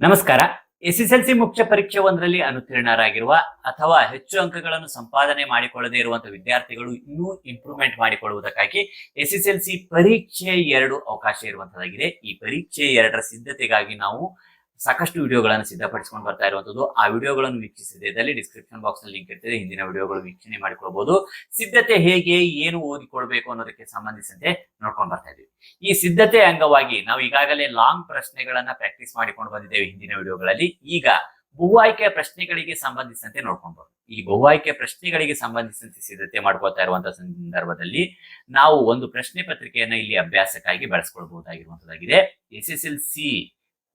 ನಮಸ್ಕಾರ. ಎಸ್ಎಸ್ಎಲ್ಸಿ ಮುಖ್ಯ ಪರೀಕ್ಷೆ ಒಂದರಲ್ಲಿ ಅನುತ್ತೀರ್ಣರಾಗಿರುವ ಅಥವಾ ಹೆಚ್ಚು ಅಂಕಗಳನ್ನು ಸಂಪಾದನೆ ಮಾಡಿಕೊಳ್ಳದೇ ಇರುವಂತಹ ವಿದ್ಯಾರ್ಥಿಗಳು ಇನ್ನೂ ಇಂಪ್ರೂವ್ಮೆಂಟ್ ಮಾಡಿಕೊಳ್ಳುವುದಕ್ಕಾಗಿ ಎಸ್ಎಸ್ಎಲ್ಸಿ ಪರೀಕ್ಷೆ ಎರಡು ಅವಕಾಶ ಇರುವಂತದ್ದಾಗಿದೆ ಈ ಪರೀಕ್ಷೆ ಎರಡರ ಸಿದ್ಧತೆಗಾಗಿ ನಾವು ಸಾಕಷ್ಟು ವಿಡಿಯೋಗಳನ್ನು ಸಿದ್ಧಪಡಿಸಿಕೊಂಡು ಬರ್ತಾ ಇರುವಂತದ್ದು. ಆ ವಿಡಿಯೋಗಳನ್ನು ವೀಕ್ಷಿಸಿದಲ್ಲಿ ಡಿಸ್ಕ್ರಿಪ್ಷನ್ ಬಾಕ್ಸ್ನಲ್ಲಿ ಲಿಂಕ್ ಇರ್ತದೆ ಹಿಂದಿನ ವಿಡಿಯೋಗಳು ವೀಕ್ಷಣೆ ಮಾಡಿಕೊಳ್ಬಹುದು ಸಿದ್ಧತೆ ಹೇಗೆ, ಏನು ಓದಿಕೊಳ್ಬೇಕು ಅನ್ನೋದಕ್ಕೆ ಸಂಬಂಧಿಸಿದಂತೆ ನೋಡ್ಕೊಂಡು ಬರ್ತಾ ಇದ್ದೀವಿ ಈ ಸಿದ್ಧತೆ ಅಂಗವಾಗಿ ನಾವು ಈಗಾಗಲೇ ಲಾಂಗ್ ಪ್ರಶ್ನೆಗಳನ್ನ ಪ್ರಾಕ್ಟೀಸ್ ಮಾಡಿಕೊಂಡು ಬಂದಿದ್ದೇವೆ ಹಿಂದಿನ ವಿಡಿಯೋಗಳಲ್ಲಿ. ಈಗ ಬಹು ಆಯ್ಕೆಯ ಪ್ರಶ್ನೆಗಳಿಗೆ ಸಂಬಂಧಿಸಿದಂತೆ ನೋಡ್ಕೊಂಡು ಈ ಬಹು ಆಯ್ಕೆ ಪ್ರಶ್ನೆಗಳಿಗೆ ಸಂಬಂಧಿಸಿದಂತೆ ಸಿದ್ಧತೆ ಮಾಡ್ಕೊಳ್ತಾ ಇರುವಂತಹ ಸಂದರ್ಭದಲ್ಲಿ ನಾವು ಒಂದು ಪ್ರಶ್ನೆ ಪತ್ರಿಕೆಯನ್ನ ಇಲ್ಲಿ ಅಭ್ಯಾಸಕ್ಕಾಗಿ ಬಳಸ್ಕೊಳ್ಬಹುದಾಗಿರುವಂತದ್ದಾಗಿದೆ. ಎಸ್ ಎಸ್ ಎಲ್ ಸಿ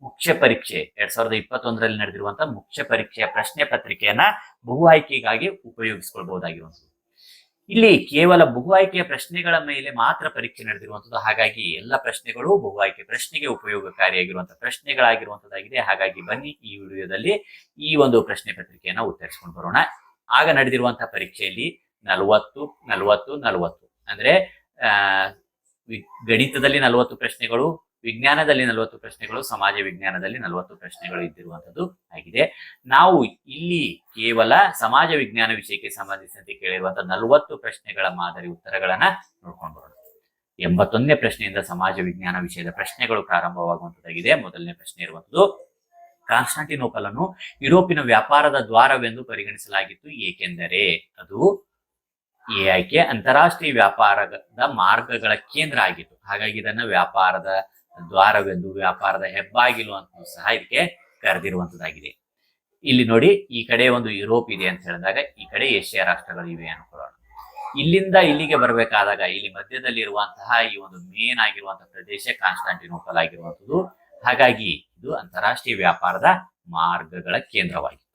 ಮುಖ್ಯ ಪರೀಕ್ಷೆ, ಎರಡ್ ಸಾವಿರದ ಇಪ್ಪತ್ತೊಂದರಲ್ಲಿ ನಡೆದಿರುವಂತಹ ಮುಖ್ಯ ಪರೀಕ್ಷೆಯ ಪ್ರಶ್ನೆ ಪತ್ರಿಕೆಯನ್ನ ಬಹು ಆಯ್ಕೆಗಾಗಿ ಉಪಯೋಗಿಸಿಕೊಳ್ಬಹುದಾಗಿರುವಂಥದ್ದು. ಇಲ್ಲಿ ಕೇವಲ ಬಹು ಆಯ್ಕೆಯ ಪ್ರಶ್ನೆಗಳ ಮೇಲೆ ಮಾತ್ರ ಪರೀಕ್ಷೆ ನಡೆದಿರುವಂತದ್ದು ಹಾಗಾಗಿ ಎಲ್ಲ ಪ್ರಶ್ನೆಗಳು ಬಹು ಆಯ್ಕೆ ಪ್ರಶ್ನೆಗೆ ಉಪಯೋಗಕಾರಿಯಾಗಿರುವಂತಹ ಪ್ರಶ್ನೆಗಳಾಗಿರುವಂತದ್ದಾಗಿದೆ ಹಾಗಾಗಿ ಬನ್ನಿ ಈ ವಿಡಿಯೋದಲ್ಲಿ ಈ ಒಂದು ಪ್ರಶ್ನೆ ಪತ್ರಿಕೆಯನ್ನ ಉತ್ತರಿಸಿಕೊಂಡು ಬರೋಣ. ಆಗ ನಡೆದಿರುವಂತಹ ಪರೀಕ್ಷೆಯಲ್ಲಿ ನಲವತ್ತು ನಲವತ್ತು ನಲವತ್ತು. ಅಂದ್ರೆ ಗಣಿತದಲ್ಲಿ ನಲವತ್ತು ಪ್ರಶ್ನೆಗಳು ವಿಜ್ಞಾನದಲ್ಲಿ ನಲವತ್ತು ಪ್ರಶ್ನೆಗಳು, ಸಮಾಜ ವಿಜ್ಞಾನದಲ್ಲಿ ನಲವತ್ತು ಪ್ರಶ್ನೆಗಳು ಇದ್ದಿರುವಂತದ್ದು ಆಗಿದೆ. ನಾವು ಇಲ್ಲಿ ಕೇವಲ ಸಮಾಜ ವಿಜ್ಞಾನ ವಿಷಯಕ್ಕೆ ಸಂಬಂಧಿಸಿದಂತೆ ಕೇಳಿರುವಂತಹ ನಲವತ್ತು ಪ್ರಶ್ನೆಗಳ ಮಾದರಿ ಉತ್ತರಗಳನ್ನ ನೋಡ್ಕೊಂಡು ಬರೋಣ. ಎಂಬತ್ತೊಂದನೇ ಪ್ರಶ್ನೆಯಿಂದ ಸಮಾಜ ವಿಜ್ಞಾನ ವಿಷಯದ ಪ್ರಶ್ನೆಗಳು ಪ್ರಾರಂಭವಾಗುವಂತದ್ದಾಗಿದೆ ಮೊದಲನೇ ಪ್ರಶ್ನೆ ಇರುವಂತದ್ದು ಕಾನ್ಸ್ಟಾಂಟಿನೋಪಲ್ ಅನ್ನು ಯುರೋಪಿನ ವ್ಯಾಪಾರದ ದ್ವಾರವೆಂದು ಪರಿಗಣಿಸಲಾಗಿತ್ತು. ಏಕೆಂದರೆ ಅದು ಈ ಆಯ್ಕೆ ಅಂತಾರಾಷ್ಟ್ರೀಯ ವ್ಯಾಪಾರದ ಮಾರ್ಗಗಳ ಕೇಂದ್ರ ಆಗಿತ್ತು. ಹಾಗಾಗಿ ಇದನ್ನ ವ್ಯಾಪಾರದ ದ್ವಾರವೆಂದು ವ್ಯಾಪಾರದ ಹೆಬ್ಬಾಗಿಲು ಅಂತ ಸಹ ಇದಕ್ಕೆ ಕರೆದಿರುವಂತದ್ದಾಗಿದೆ. ಇಲ್ಲಿ ನೋಡಿ, ಈ ಕಡೆ ಒಂದು ಯುರೋಪ್ ಇದೆ ಅಂತ ಹೇಳಿದಾಗ, ಈ ಕಡೆ ಏಷ್ಯಾ ರಾಷ್ಟ್ರಗಳು ಇವೆ ಅನ್ಕೊಳ್ಳೋಣ. ಇಲ್ಲಿಂದ ಇಲ್ಲಿಗೆ ಬರಬೇಕಾದಾಗ, ಇಲ್ಲಿ ಮಧ್ಯದಲ್ಲಿ ಇರುವಂತಹ ಈ ಒಂದು ಮೇನ್ ಆಗಿರುವಂತಹ ಪ್ರದೇಶ ಕಾನ್ಸ್ಟಾಂಟಿನೋಪಲ್ ಆಗಿರುವಂತದ್ದು ಹಾಗಾಗಿ ಇದು ಅಂತಾರಾಷ್ಟ್ರೀಯ ವ್ಯಾಪಾರದ ಮಾರ್ಗಗಳ ಕೇಂದ್ರವಾಗಿದೆ.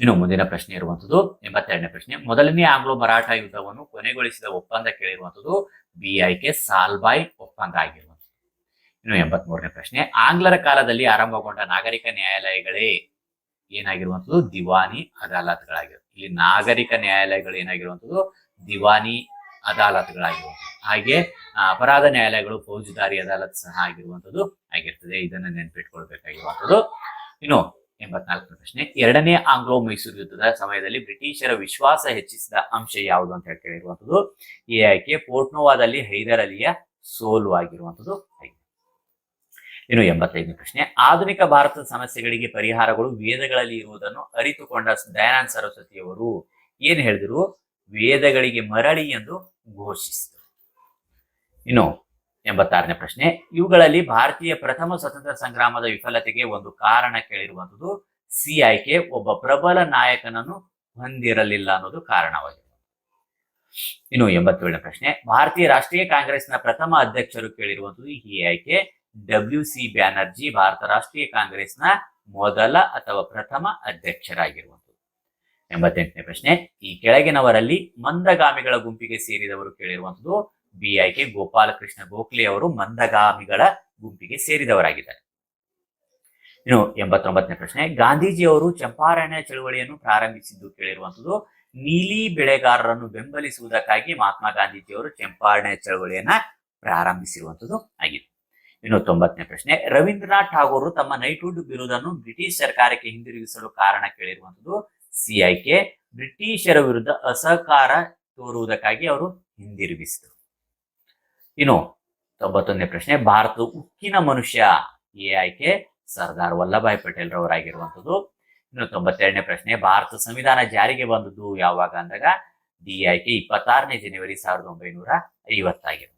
ಇನ್ನು ಮುಂದಿನ ಪ್ರಶ್ನೆ ಇರುವಂತದ್ದು ಎಂಬತ್ತೆರಡನೇ ಪ್ರಶ್ನೆ. ಮೊದಲನೇ ಆಂಗ್ಲೋ ಮರಾಠ ಯುದ್ಧವನ್ನು ಕೊನೆಗೊಳಿಸಿದ ಒಪ್ಪಂದ ಕೇಳಿರುವಂತದ್ದು ಬಿ ಕೆ ಸಾಲ್ಬಾಯ್ ಒಪ್ಪಂದ ಆಗಿರುವಂತದ್ದು ಇನ್ನು ಎಂಬತ್ ಪ್ರಶ್ನೆ, ಆಂಗ್ಲರ ಕಾಲದಲ್ಲಿ ಆರಂಭಗೊಂಡ ನಾಗರಿಕ ನ್ಯಾಯಾಲಯಗಳೇ ಏನಾಗಿರುವಂಥದ್ದು? ದಿವಾನಿ ಅದಾಲತ್ಗಳಾಗಿರುತ್ತೆ ಇಲ್ಲಿ ನಾಗರಿಕ ನ್ಯಾಯಾಲಯಗಳು ಏನಾಗಿರುವಂಥದ್ದು? ದಿವಾನಿ ಅದಾಲತ್ಗಳಾಗಿರುವಂಥದ್ದು. ಹಾಗೆ ಅಪರಾಧ ನ್ಯಾಯಾಲಯಗಳು ಫೌಜದಾರಿ ಅದಾಲತ್ ಸಹ ಆಗಿರುವಂಥದ್ದು ಆಗಿರ್ತದೆ. ಇದನ್ನ ನೆನ್ಪಿಟ್ಕೊಳ್ಬೇಕಾಗಿರುವಂತದ್ದು ಇನ್ನು ಎಂಬತ್ನಾಲ್ಕನೇ ಪ್ರಶ್ನೆ, ಎರಡನೇ ಆಂಗ್ಲೋ ಮೈಸೂರು ಯುದ್ಧದ ಸಮಯದಲ್ಲಿ ಬ್ರಿಟಿಷರ ವಿಶ್ವಾಸ ಹೆಚ್ಚಿಸಿದ ಅಂಶ ಯಾವುದು ಅಂತ ಹೇಳಿ ಕೇಳಿರುವಂಥದ್ದು ಈ ಆಯ್ಕೆ ಪೋರ್ಟ್ನೋವಾದಲ್ಲಿ ಹೈದರ್ ಅಲಿಯ ಸೋಲು ಆಗಿರುವಂಥದ್ದು. ಆಗಿದೆ ಇನ್ನು ಎಂಬತ್ತೈದನೇ ಪ್ರಶ್ನೆ, ಆಧುನಿಕ ಭಾರತದ ಸಮಸ್ಯೆಗಳಿಗೆ ಪರಿಹಾರಗಳು ವೇದಗಳಲ್ಲಿ ಇರುವುದನ್ನು ಅರಿತುಕೊಂಡ ದಯಾನಂದ ಸರಸ್ವತಿಯವರು ಏನ್ ಹೇಳಿದ್ರು? ವೇದಗಳಿಗೆ ಮರಳಿ ಎಂದು ಘೋಷಿಸಿದರು. ಇನ್ನು ಎಂಬತ್ತಾರನೇ ಪ್ರಶ್ನೆ, ಇವುಗಳಲ್ಲಿ ಭಾರತೀಯ ಪ್ರಥಮ ಸ್ವತಂತ್ರ ಸಂಗ್ರಾಮದ ವಿಫಲತೆಗೆ ಒಂದು ಕಾರಣ ಕೇಳಿರುವಂತದ್ದು ಸಿ ಆಯ್ಕೆ ಒಬ್ಬ ಪ್ರಬಲ ನಾಯಕನನ್ನು ಹೊಂದಿರಲಿಲ್ಲ ಅನ್ನೋದು ಕಾರಣವಾಗಿದೆ. ಇನ್ನು ಎಂಬತ್ತೇಳನೇ ಪ್ರಶ್ನೆ, ಭಾರತೀಯ ರಾಷ್ಟ್ರೀಯ ಕಾಂಗ್ರೆಸ್ನ ಪ್ರಥಮ ಅಧ್ಯಕ್ಷರು ಕೇಳಿರುವಂತದ್ದು ಈ ಆಯ್ಕೆ ಡಬ್ಲ್ಯೂ ಸಿ ಬ್ಯಾನರ್ಜಿ ಭಾರತ ರಾಷ್ಟ್ರೀಯ ಕಾಂಗ್ರೆಸ್ನ ಮೊದಲ ಅಥವಾ ಪ್ರಥಮ ಅಧ್ಯಕ್ಷರಾಗಿರುವಂತದ್ದು ಎಂಬತ್ತೆಂಟನೇ ಪ್ರಶ್ನೆ, ಈ ಕೆಳಗಿನವರಲ್ಲಿ ಮಂದಗಾಮಿಗಳ ಗುಂಪಿಗೆ ಸೇರಿದವರು ಕೇಳಿರುವಂತದ್ದು ಬಿ ಕೆ ಗೋಪಾಲಕೃಷ್ಣ ಗೋಖಲೆ ಅವರು ಮಂದಗಾಮಿಗಳ ಗುಂಪಿಗೆ ಸೇರಿದವರಾಗಿದ್ದಾರೆ. ಇನ್ನು ಎಂಬತ್ತೊಂಬತ್ತನೇ ಪ್ರಶ್ನೆ ಗಾಂಧೀಜಿಯವರು ಚಂಪಾರಣ್ಯ ಚಳುವಳಿಯನ್ನು ಪ್ರಾರಂಭಿಸಿದ್ದು ಕೇಳಿರುವಂತದ್ದು ನೀಲಿ ಬೆಳೆಗಾರರನ್ನು ಬೆಂಬಲಿಸುವುದಕ್ಕಾಗಿ ಮಹಾತ್ಮ ಗಾಂಧೀಜಿಯವರು ಚಂಪಾರಣ್ಯ ಚಳವಳಿಯನ್ನ ಪ್ರಾರಂಭಿಸಿರುವಂತದ್ದು ಆಗಿದೆ. ತೊಂಬತ್ತನೇ ಪ್ರಶ್ನೆ. ರವೀಂದ್ರನಾಥ್ ಠಾಗೋರ್ ತಮ್ಮ ನೈಟ್ಹುಡ್ ಬಿರುದನ್ನು ಬ್ರಿಟಿಷ್ ಸರ್ಕಾರಕ್ಕೆ ಹಿಂದಿರುಗಿಸಲು ಕಾರಣ ಕೇಳಿರುವಂತದ್ದು ಸಿಐಕೆ ಬ್ರಿಟಿಷರ ವಿರುದ್ಧ ಅಸಹಕಾರ ತೋರುವುದಕ್ಕಾಗಿ ಅವರು ಹಿಂದಿರುಗಿಸಿದರು. ಇನ್ನು ತೊಂಬತ್ತೊಂದನೇ ಪ್ರಶ್ನೆ. ಭಾರತದ ಉಕ್ಕಿನ ಮನುಷ್ಯ ಎ ಆಯ್ಕೆ ಸರ್ದಾರ್ ವಲ್ಲಭಾಯ್ ಪಟೇಲ್ ರವರಾಗಿರುವಂತದ್ದು ಇನ್ನು ತೊಂಬತ್ತೆರಡನೇ ಪ್ರಶ್ನೆ. ಭಾರತ ಸಂವಿಧಾನ ಜಾರಿಗೆ ಬಂದದ್ದು ಯಾವಾಗ ಅಂದಾಗ ಡಿ ಆಯ್ಕೆ ಇಪ್ಪತ್ತಾರನೇ ಜನವರಿ ಸಾವಿರದ ಒಂಬೈನೂರ ಐವತ್ತಾಗಿದೆ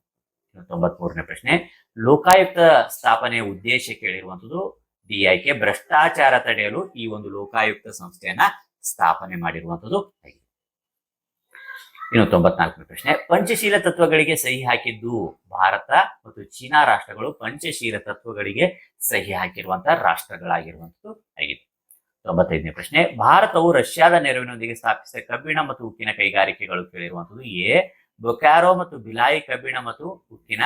ತೊಂಬತ್ಮೂರನೇ ಪ್ರಶ್ನೆ. ಲೋಕಾಯುಕ್ತ ಸ್ಥಾಪನೆಯ ಉದ್ದೇಶ ಕೇಳಿರುವಂತದ್ದು ಡಿ ಭ್ರಷ್ಟಾಚಾರ ತಡೆಯಲು ಈ ಒಂದು ಲೋಕಾಯುಕ್ತ ಸಂಸ್ಥೆಯನ್ನ ಸ್ಥಾಪನೆ ಮಾಡಿರುವಂತದ್ದು ಆಗಿದೆ. ಇನ್ನು ತೊಂಬತ್ನಾಲ್ಕನೇ ಪ್ರಶ್ನೆ. ಪಂಚಶೀಲ ತತ್ವಗಳಿಗೆ ಸಹಿ ಹಾಕಿದ್ದು ಭಾರತ ಮತ್ತು ಚೀನಾ ರಾಷ್ಟ್ರಗಳು ಪಂಚಶೀಲ ತತ್ವಗಳಿಗೆ ಸಹಿ ಹಾಕಿರುವಂತಹ ರಾಷ್ಟ್ರಗಳಾಗಿರುವಂತದ್ದು ಆಗಿದೆ. ತೊಂಬತ್ತೈದನೇ ಪ್ರಶ್ನೆ. ಭಾರತವು ರಷ್ಯಾದ ನೆರವಿನೊಂದಿಗೆ ಸ್ಥಾಪಿಸಿದ ಕಬ್ಬಿಣ ಮತ್ತು ಉಕ್ಕಿನ ಕೈಗಾರಿಕೆಗಳು ಕೇಳಿರುವಂತದ್ದು ಎ. ಬೊಕ್ಯಾರೋ ಮತ್ತು ಬಿಲಾಯಿ ಕಬ್ಬಿಣ ಮತ್ತು ಉಕ್ಕಿನ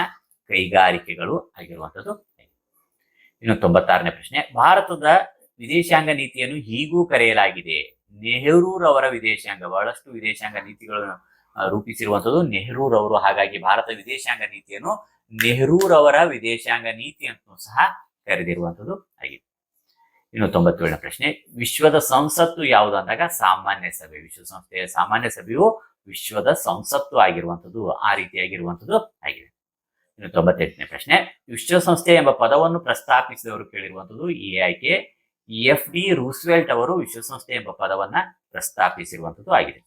ಕೈಗಾರಿಕೆಗಳು ಆಗಿರುವಂಥದ್ದು. ಇನ್ನು ತೊಂಬತ್ತಾರನೇ ಪ್ರಶ್ನೆ, ಭಾರತದ ವಿದೇಶಾಂಗ ನೀತಿಯನ್ನು ಹೀಗೂ ಕರೆಯಲಾಗಿದೆ. ನೆಹರೂರವರ ವಿದೇಶಾಂಗ, ಬಹಳಷ್ಟು ವಿದೇಶಾಂಗ ನೀತಿಗಳನ್ನು ರೂಪಿಸಿರುವಂಥದ್ದು ನೆಹರೂರವರು ಹಾಗಾಗಿ ಭಾರತ ವಿದೇಶಾಂಗ ನೀತಿಯನ್ನು ನೆಹರೂರವರ ವಿದೇಶಾಂಗ ನೀತಿ ಅಂತ ಸಹ ಕರೆದಿರುವಂಥದ್ದು ಆಗಿದೆ. ಇನ್ನು ತೊಂಬತ್ತೇಳನೇ ಪ್ರಶ್ನೆ, ವಿಶ್ವದ ಸಂಸತ್ತು ಯಾವುದು ಅಂದಾಗ ಸಾಮಾನ್ಯ ಸಭೆ. ವಿಶ್ವಸಂಸ್ಥೆಯ ಸಾಮಾನ್ಯ ಸಭೆಯು ವಿಶ್ವದ ಸಂಸತ್ತು ಆಗಿರುವಂಥದ್ದು, ಆ ರೀತಿಯಾಗಿರುವಂಥದ್ದು ಆಗಿದೆ. ಇನ್ನು ತೊಂಬತ್ತೆಂಟನೇ ಪ್ರಶ್ನೆ, ವಿಶ್ವಸಂಸ್ಥೆ ಎಂಬ ಪದವನ್ನು ಪ್ರಸ್ತಾಪಿಸಿದವರು ಕೇಳಿರುವಂಥದ್ದು ಈ ಆಯ್ಕೆ ಎಫ್ ಡಿ ರೂಸ್ವೆಲ್ಟ್ ಅವರು ವಿಶ್ವಸಂಸ್ಥೆ ಎಂಬ ಪದವನ್ನ ಪ್ರಸ್ತಾಪಿಸಿರುವಂತದ್ದು ಆಗಿದೆ.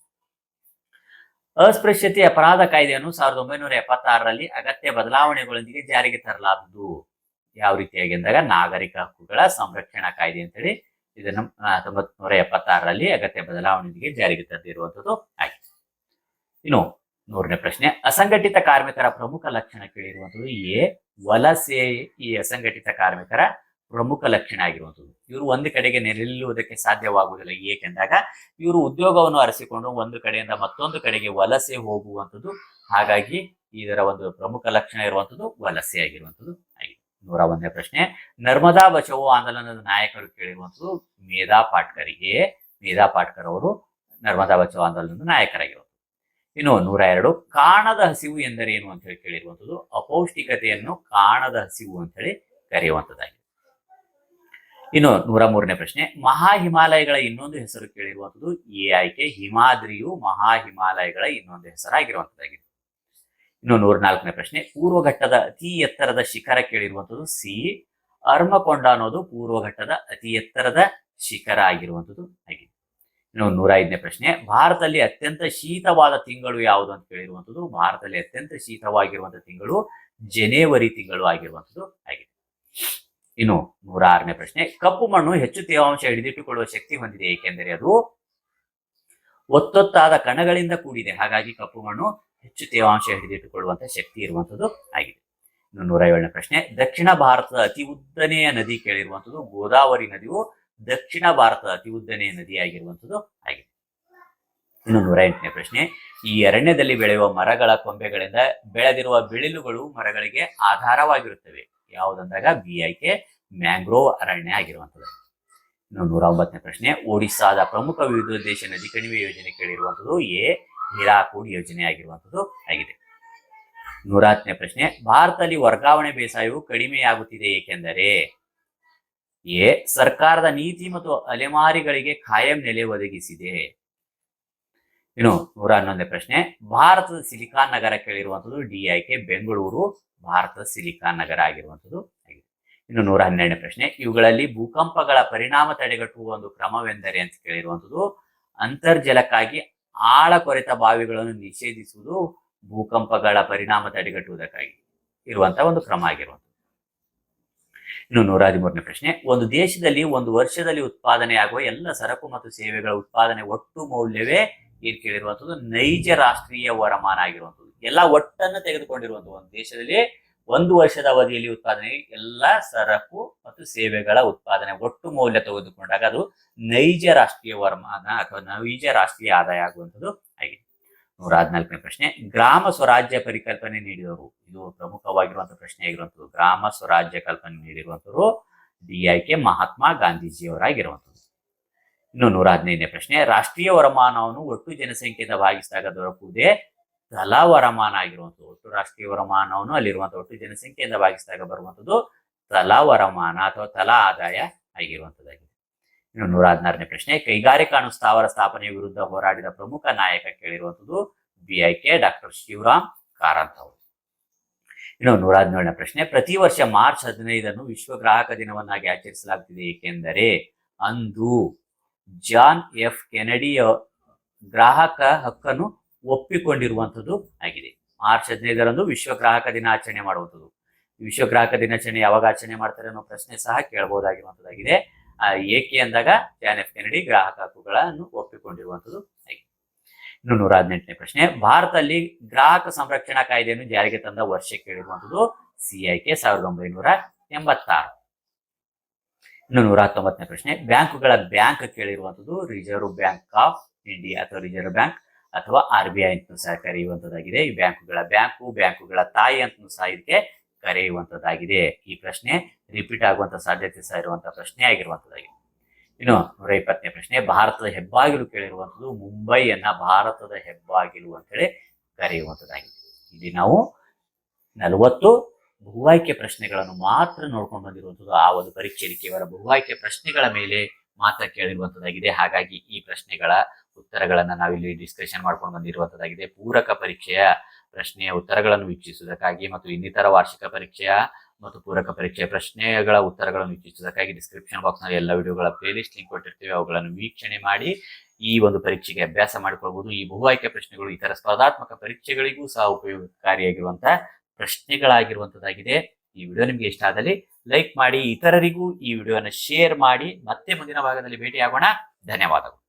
ಅಸ್ಪೃಶ್ಯತೆ ಅಪರಾಧ ಕಾಯ್ದೆಯನ್ನು ಸಾವಿರದ ಒಂಬೈನೂರ ಎಪ್ಪತ್ತಾರರಲ್ಲಿ ಅಗತ್ಯ ಬದಲಾವಣೆಗಳೊಂದಿಗೆ ಜಾರಿಗೆ ತರಲಾದದ್ದು ಯಾವ ರೀತಿಯಾಗಿ ಅಂದಾಗ ನಾಗರಿಕ ಹಕ್ಕುಗಳ ಸಂರಕ್ಷಣಾ ಕಾಯ್ದೆ ಅಂತೇಳಿ ಇದನ್ನು ಹತ್ತೊಂಬತ್ತು ನೂರ ಎಪ್ಪತ್ತಾರರಲ್ಲಿ ಅಗತ್ಯ ಬದಲಾವಣೆಯೊಂದಿಗೆ ಜಾರಿಗೆ ತಂದಿರುವಂಥದ್ದು ಆಗಿದೆ. ಇನ್ನು ನೂರನೇ ಪ್ರಶ್ನೆ, ಅಸಂಘಟಿತ ಕಾರ್ಮಿಕರ ಪ್ರಮುಖ ಲಕ್ಷಣ ಕೇಳಿರುವಂಥದ್ದು ಎ, ವಲಸೆ, ಈ ಅಸಂಘಟಿತ ಕಾರ್ಮಿಕರ ಪ್ರಮುಖ ಲಕ್ಷಣ ಆಗಿರುವಂಥದ್ದು ಇವರು ಒಂದು ಕಡೆಗೆ ನೆಲೆಲ್ಲುವುದಕ್ಕೆ ಸಾಧ್ಯವಾಗುವುದಿಲ್ಲ. ಏಕೆಂದಾಗ ಇವರು ಉದ್ಯೋಗವನ್ನು ಅರಸಿಕೊಂಡು ಒಂದು ಕಡೆಯಿಂದ ಮತ್ತೊಂದು ಕಡೆಗೆ ವಲಸೆ ಹೋಗುವಂಥದ್ದು ಹಾಗಾಗಿ ಇದರ ಒಂದು ಪ್ರಮುಖ ಲಕ್ಷಣ ಇರುವಂಥದ್ದು ವಲಸೆ ಆಗಿರುವಂಥದ್ದು ಆಗಿದೆ. ನೂರ ಒಂದನೇ ಪ್ರಶ್ನೆ, ನರ್ಮದಾ ಬಚಾವೋ ಆಂದೋಲನದ ನಾಯಕರು ಕೇಳಿರುವಂಥದ್ದು ಮೇಧಾ ಪಾಟ್ಕರಿಗೆ ಮೇಧಾ ಪಾಟ್ಕರ್ ಅವರು ನರ್ಮದಾ ಬಚಾವೋ ಆಂದೋಲನದ ನಾಯಕರಾಗಿರುವಂಥದ್ದು ಇನ್ನು ನೂರ ಎರಡು ಕಾಣದ ಹಸಿವು ಎಂದರೇನು ಅಂತ ಹೇಳಿ ಕೇಳಿರುವಂಥದ್ದು, ಅಪೌಷ್ಟಿಕತೆಯನ್ನು ಕಾಣದ ಹಸಿವು ಅಂತ ಹೇಳಿ ಕರೆಯುವಂಥದ್ದಾಗಿದೆ. ಇನ್ನು ನೂರ ಮೂರನೇ ಪ್ರಶ್ನೆ ಮಹಾ ಹಿಮಾಲಯಗಳ ಇನ್ನೊಂದು ಹೆಸರು ಕೇಳಿರುವಂಥದ್ದು ಈ ಆಯ್ಕೆ ಹಿಮಾದ್ರಿಯು ಮಹಾ ಹಿಮಾಲಯಗಳ ಇನ್ನೊಂದು ಹೆಸರಾಗಿರುವಂಥದ್ದಾಗಿದೆ. ಇನ್ನು ನೂರ ನಾಲ್ಕನೇ ಪ್ರಶ್ನೆ, ಪೂರ್ವಘಟ್ಟದ ಅತಿ ಎತ್ತರದ ಶಿಖರ ಕೇಳಿರುವಂಥದ್ದು ಸಿ, ಅರ್ಮಕೊಂಡ ಅನ್ನೋದು ಪೂರ್ವಘಟ್ಟದ ಅತಿ ಎತ್ತರದ ಶಿಖರ ಆಗಿರುವಂಥದ್ದು. ಆಗಿದೆ ನೂರ ಐದನೇ ಪ್ರಶ್ನೆ, ಭಾರತದಲ್ಲಿ ಅತ್ಯಂತ ಶೀತವಾದ ತಿಂಗಳು ಯಾವುದು ಅಂತ ಕೇಳಿರುವಂಥದ್ದು, ಭಾರತದಲ್ಲಿ ಅತ್ಯಂತ ಶೀತವಾಗಿರುವಂತಹ ತಿಂಗಳು ಜನೇವರಿ ತಿಂಗಳು ಆಗಿರುವಂಥದ್ದು ಆಗಿದೆ. ಇನ್ನು ನೂರ ಆರನೇ ಪ್ರಶ್ನೆ, ಕಪ್ಪು ಮಣ್ಣು ಹೆಚ್ಚು ತೇವಾಂಶ ಹಿಡಿದಿಟ್ಟುಕೊಳ್ಳುವ ಶಕ್ತಿ ಹೊಂದಿದೆ, ಏಕೆಂದರೆ ಅದು ಒತ್ತೊತ್ತಾದ ಕಣಗಳಿಂದ ಕೂಡಿದೆ. ಹಾಗಾಗಿ ಕಪ್ಪು ಮಣ್ಣು ಹೆಚ್ಚು ತೇವಾಂಶ ಹಿಡಿದಿಟ್ಟುಕೊಳ್ಳುವಂತಹ ಶಕ್ತಿ ಇರುವಂಥದ್ದು ಆಗಿದೆ. ಇನ್ನು ನೂರ ಏಳನೇ ಪ್ರಶ್ನೆ, ದಕ್ಷಿಣ ಭಾರತದ ಅತಿ ಉದ್ದನೆಯ ನದಿ ಕೇಳಿರುವಂಥದ್ದು, ಗೋದಾವರಿ ನದಿಯು ದಕ್ಷಿಣ ಭಾರತದ ಅತಿ ಉದ್ದನೆಯ ನದಿಯಾಗಿರುವಂಥದ್ದು ಆಗಿದೆ. ಇನ್ನು ನೂರ ಎಂಟನೇ ಪ್ರಶ್ನೆ. ಈ ಅರಣ್ಯದಲ್ಲಿ ಬೆಳೆಯುವ ಮರಗಳ ಕೊಂಬೆಗಳಿಂದ ಬೆಳೆದಿರುವ ಬಿಳಿಲುಗಳು ಮರಗಳಿಗೆ ಆಧಾರವಾಗಿರುತ್ತವೆ. ಯಾವುದಂದಾಗ? ಬಿ ಆಯ್ಕೆ ಮ್ಯಾಂಗ್ರೋವ್ ಅರಣ್ಯ ಆಗಿರುವಂಥದ್ದು. ಇನ್ನು ನೂರ ಒಂಬತ್ತನೇ ಪ್ರಶ್ನೆ. ಒಡಿಸ್ಸಾದ ಪ್ರಮುಖ ವಿವಿಧೋದ್ದೇಶ ನದಿ ಕಣಿವೆ ಯೋಜನೆ ಕೇಳಿರುವಂಥದ್ದು ಎ, ಹೀರಾಕೂಡ್ ಯೋಜನೆ ಆಗಿರುವಂಥದ್ದು ಆಗಿದೆ. ನೂರ ಹತ್ತನೇ ಪ್ರಶ್ನೆ. ಭಾರತದಲ್ಲಿ ವರ್ಗಾವಣೆ ಬೇಸಾಯವು ಕಡಿಮೆಯಾಗುತ್ತಿದೆ ಏಕೆಂದರೆ ಎ, ಸರ್ಕಾರದ ನೀತಿ ಮತ್ತು ಅಲೆಮಾರಿಗಳಿಗೆ ಖಾಯಂ ನೆಲೆ ಒದಗಿಸಿದೆ. ಇನ್ನು ನೂರ ಹನ್ನೊಂದನೇ ಪ್ರಶ್ನೆ, ಭಾರತದ ಸಿಲಿಕಾನ್ ನಗರ ಕೇಳಿರುವಂಥದ್ದು ಡಿ ಆಯ್ಕೆ ಬೆಂಗಳೂರು, ಭಾರತದ ಸಿಲಿಕಾನ್ ನಗರ ಆಗಿರುವಂಥದ್ದು ಆಗಿದೆ. ಇನ್ನು ನೂರ ಹನ್ನೆರಡನೇ ಪ್ರಶ್ನೆ, ಇವುಗಳಲ್ಲಿ ಭೂಕಂಪಗಳ ಪರಿಣಾಮ ತಡೆಗಟ್ಟುವ ಒಂದು ಕ್ರಮವೆಂದರೆ ಅಂತ ಕೇಳಿರುವಂಥದ್ದು, ಅಂತರ್ಜಲಕ್ಕಾಗಿ ಆಳ ಕೊರೆತ ಬಾವಿಗಳನ್ನು ನಿಷೇಧಿಸುವುದು ಭೂಕಂಪಗಳ ಪರಿಣಾಮ ತಡೆಗಟ್ಟುವುದಕ್ಕಾಗಿ ಇರುವಂತಹ ಒಂದು ಕ್ರಮ ಆಗಿರುವಂಥದ್ದು. ಇನ್ನು ನೂರ ಹದಿಮೂರನೇ ಪ್ರಶ್ನೆ, ಒಂದು ದೇಶದಲ್ಲಿ ಒಂದು ವರ್ಷದಲ್ಲಿ ಉತ್ಪಾದನೆ ಆಗುವ ಎಲ್ಲ ಸರಕು ಮತ್ತು ಸೇವೆಗಳ ಉತ್ಪಾದನೆ ಒಟ್ಟು ಮೌಲ್ಯವೇ ಏನ್ ಕೇಳಿರುವಂತದ್ದು ನೈಜ ರಾಷ್ಟ್ರೀಯ ವರಮಾನ ಆಗಿರುವಂತದ್ದು ಎಲ್ಲ ಒಟ್ಟನ್ನು ತೆಗೆದುಕೊಂಡಿರುವಂತಹ ಒಂದು ದೇಶದಲ್ಲಿ ಒಂದು ವರ್ಷದ ಅವಧಿಯಲ್ಲಿ ಉತ್ಪಾದನೆ, ಎಲ್ಲ ಸರಕು ಮತ್ತು ಸೇವೆಗಳ ಉತ್ಪಾದನೆ ಒಟ್ಟು ಮೌಲ್ಯ ತೆಗೆದುಕೊಂಡಾಗ ಅದು ನೈಜ ರಾಷ್ಟ್ರೀಯ ವರಮಾನ ಅಥವಾ ನೈಜ ರಾಷ್ಟ್ರೀಯ ಆದಾಯ ಆಗುವಂಥದ್ದು. ನೂರ ಹದಿನಾಲ್ಕನೇ ಪ್ರಶ್ನೆ. ಗ್ರಾಮ ಸ್ವರಾಜ್ಯ ಪರಿಕಲ್ಪನೆ ನೀಡಿದವರು. ಇದು ಪ್ರಮುಖವಾಗಿರುವಂತಹ ಪ್ರಶ್ನೆ ಆಗಿರುವಂಥದ್ದು. ಗ್ರಾಮ ಸ್ವರಾಜ್ಯ ಕಲ್ಪನೆ ನೀಡಿರುವಂತವರು ಡಿ ಆಯ್ಕೆ ಮಹಾತ್ಮ ಗಾಂಧೀಜಿಯವರಾಗಿರುವಂಥದ್ದು. ಇನ್ನು ನೂರ ಹದಿನೈದನೇ ಪ್ರಶ್ನೆ. ರಾಷ್ಟ್ರೀಯ ವರಮಾನವನ್ನು ಒಟ್ಟು ಜನಸಂಖ್ಯೆಯಿಂದ ಭಾಗಿಸಿದಾಗ ದೊರಕುವುದೇ ತಲಾ ವರಮಾನ ಆಗಿರುವಂಥದ್ದು. ಒಟ್ಟು ರಾಷ್ಟ್ರೀಯ ವರಮಾನವನ್ನು ಅಲ್ಲಿರುವಂತಹ ಒಟ್ಟು ಜನಸಂಖ್ಯೆಯಿಂದ ಭಾಗಿಸಿದಾಗ ಬರುವಂಥದ್ದು ತಲಾ ವರಮಾನ ಅಥವಾ ತಲಾ ಆದಾಯ ಆಗಿರುವಂಥದ್ದಾಗಿದೆ. ಇನ್ನು ನೂರ ಹದಿನಾರನೇ ಪ್ರಶ್ನೆ. ಕೈಗಾರಿಕಾ ಅಣುಸ್ಥಾವರ ಸ್ಥಾಪನೆಯ ವಿರುದ್ಧ ಹೋರಾಡಿದ ಪ್ರಮುಖ ನಾಯಕ ಕೇಳಿರುವಂಥದ್ದು B I K doctor Shivaram Karanth ಅವರು. ಇನ್ನು ನೂರ ಹದಿನೇಳನೇ ಪ್ರಶ್ನೆ, ಪ್ರತಿ ವರ್ಷ ಮಾರ್ಚ್ ಹದಿನೈದನ್ನು ವಿಶ್ವ ಗ್ರಾಹಕ ದಿನವನ್ನಾಗಿ ಆಚರಿಸಲಾಗುತ್ತಿದೆ ಏಕೆಂದರೆ ಅಂದು ಜಾನ್ ಎಫ್ ಕೆನಡಿಯ ಗ್ರಾಹಕ ಹಕ್ಕನ್ನು ಒಪ್ಪಿಕೊಂಡಿರುವಂಥದ್ದು ಆಗಿದೆ. ಮಾರ್ಚ್ ಹದಿನೈದರಂದು ವಿಶ್ವ ಗ್ರಾಹಕ ದಿನ ಆಚರಣೆ ಮಾಡುವಂಥದ್ದು. ವಿಶ್ವ ಗ್ರಾಹಕ ದಿನಾಚರಣೆ ಯಾವಾಗ ಆಚರಣೆ ಮಾಡ್ತಾರೆ ಅನ್ನೋ ಪ್ರಶ್ನೆ ಸಹ ಕೇಳಬಹುದಾಗಿರುವಂಥದ್ದಾಗಿದೆ. ಏಕೆ ಅಂದಾಗ ಜಾನ್ ಎಫ್ ಕೆನಡಿ ಗ್ರಾಹಕ ಹಕ್ಕುಗಳನ್ನು ಒಪ್ಪಿಕೊಂಡಿರುವಂಥದ್ದು ಇನ್ನು ನೂರ ಹದಿನೆಂಟನೇ ಪ್ರಶ್ನೆ. ಭಾರತದಲ್ಲಿ ಗ್ರಾಹಕ ಸಂರಕ್ಷಣಾ ಕಾಯ್ದೆಯನ್ನು ಜಾರಿಗೆ ತಂದ ವರ್ಷ ಐ ಸಿಐಕೆ ಸಾವಿರದ ಒಂಬೈನೂರ ಎಂಬತ್ತಾರು. ಇನ್ನು ನೂರ ಹತ್ತೊಂಬತ್ತನೇ ಪ್ರಶ್ನೆ. ಬ್ಯಾಂಕುಗಳ ಬ್ಯಾಂಕ್ ಕೇಳಿರುವಂಥದ್ದು ರಿಸರ್ವ್ ಬ್ಯಾಂಕ್ ಆಫ್ ಇಂಡಿಯಾ ಅಥವಾ ರಿಸರ್ವ್ ಬ್ಯಾಂಕ್ ಅಥವಾ ಆರ್ ಬಿ ಐ ಅಂತೂ ಸಹ ಕರೆಯುವಂಥದ್ದಾಗಿದೆ. ಈ ಬ್ಯಾಂಕುಗಳ ಬ್ಯಾಂಕು, ಬ್ಯಾಂಕುಗಳ ತಾಯಿ ಅಂತಲೂ ಸಹ ಇದಕ್ಕೆ ಕರೆಯುವಂಥದ್ದಾಗಿದೆ. ಈ ಪ್ರಶ್ನೆ ರಿಪೀಟ್ ಆಗುವಂತ ಸಾಧ್ಯತೆ ಸಹ ಇರುವಂತಹ ಪ್ರಶ್ನೆ ಆಗಿರುವಂಥದ್ದಾಗಿದೆ ಇನ್ನು ನೂರ ಇಪ್ಪತ್ತನೇ ಪ್ರಶ್ನೆ, ಭಾರತದ ಹೆಬ್ಬಾಗಿಲು ಕೇಳಿರುವಂಥದ್ದು ಮುಂಬೈಯನ್ನ ಭಾರತದ ಹೆಬ್ಬಾಗಿಲು ಅಂತೇಳಿ ಕರೆಯುವಂಥದ್ದಾಗಿದೆ. ಇಲ್ಲಿ ನಾವು ನಲವತ್ತು ಬಹುವಾಯ್ಕೆ ಪ್ರಶ್ನೆಗಳನ್ನು ಮಾತ್ರ ನೋಡ್ಕೊಂಡು ಬಂದಿರುವಂಥದ್ದು, ಆ ಒಂದು ಪರೀಕ್ಷೆಯಲ್ಲಿ ಕೇವಲ ಬಹುವಾಯ್ಕೆ ಪ್ರಶ್ನೆಗಳ ಮೇಲೆ ಮಾತ್ರ ಕೇಳಿರುವಂಥದ್ದಾಗಿದೆ. ಹಾಗಾಗಿ ಈ ಪ್ರಶ್ನೆಗಳ ಉತ್ತರಗಳನ್ನು ನಾವಿಲ್ಲಿ ಡಿಸ್ಕಷನ್ ಮಾಡ್ಕೊಂಡು ಬಂದಿರುವಂಥದ್ದಾಗಿದೆ. ಪೂರಕ ಪರೀಕ್ಷೆಯ ಪ್ರಶ್ನೆಯ ಉತ್ತರಗಳನ್ನು ವೀಕ್ಷಿಸುವುದಕ್ಕಾಗಿ ಮತ್ತು ಇನ್ನಿತರ ವಾರ್ಷಿಕ ಪರೀಕ್ಷೆಯ ಮತ್ತು ಪೂರಕ ಪರೀಕ್ಷೆ ಪ್ರಶ್ನೆಗಳ ಉತ್ತರಗಳನ್ನು ವೀಕ್ಷಿಸೋದಕ್ಕಾಗಿ ಡಿಸ್ಕ್ರಿಪ್ಷನ್ ಬಾಕ್ಸ್ನಲ್ಲಿ ಎಲ್ಲ ವಿಡಿಯೋಗಳ ಪ್ಲೇಲಿಸ್ಟ್ ಲಿಂಕ್ ಕೊಟ್ಟಿರ್ತೀವಿ. ಅವುಗಳನ್ನು ವೀಕ್ಷಣೆ ಮಾಡಿ ಈ ಒಂದು ಪರೀಕ್ಷೆಗೆ ಅಭ್ಯಾಸ ಮಾಡಿಕೊಳ್ಬಹುದು ಈ ಬಹು ಆಯ್ಕೆ ಪ್ರಶ್ನೆಗಳು ಇತರ ಸ್ಪರ್ಧಾತ್ಮಕ ಪರೀಕ್ಷೆಗಳಿಗೂ ಸಹ ಉಪಯೋಗಕಾರಿಯಾಗಿರುವಂತಹ ಪ್ರಶ್ನೆಗಳಾಗಿರುವಂತದ್ದಾಗಿದೆ. ಈ ವಿಡಿಯೋ ನಿಮಗೆ ಇಷ್ಟ ಆದಲ್ಲಿ ಲೈಕ್ ಮಾಡಿ, ಇತರರಿಗೂ ಈ ವಿಡಿಯೋನ ಶೇರ್ ಮಾಡಿ. ಮತ್ತೆ ಮುಂದಿನ ಭಾಗದಲ್ಲಿ ಭೇಟಿಯಾಗೋಣ. ಧನ್ಯವಾದಗಳು.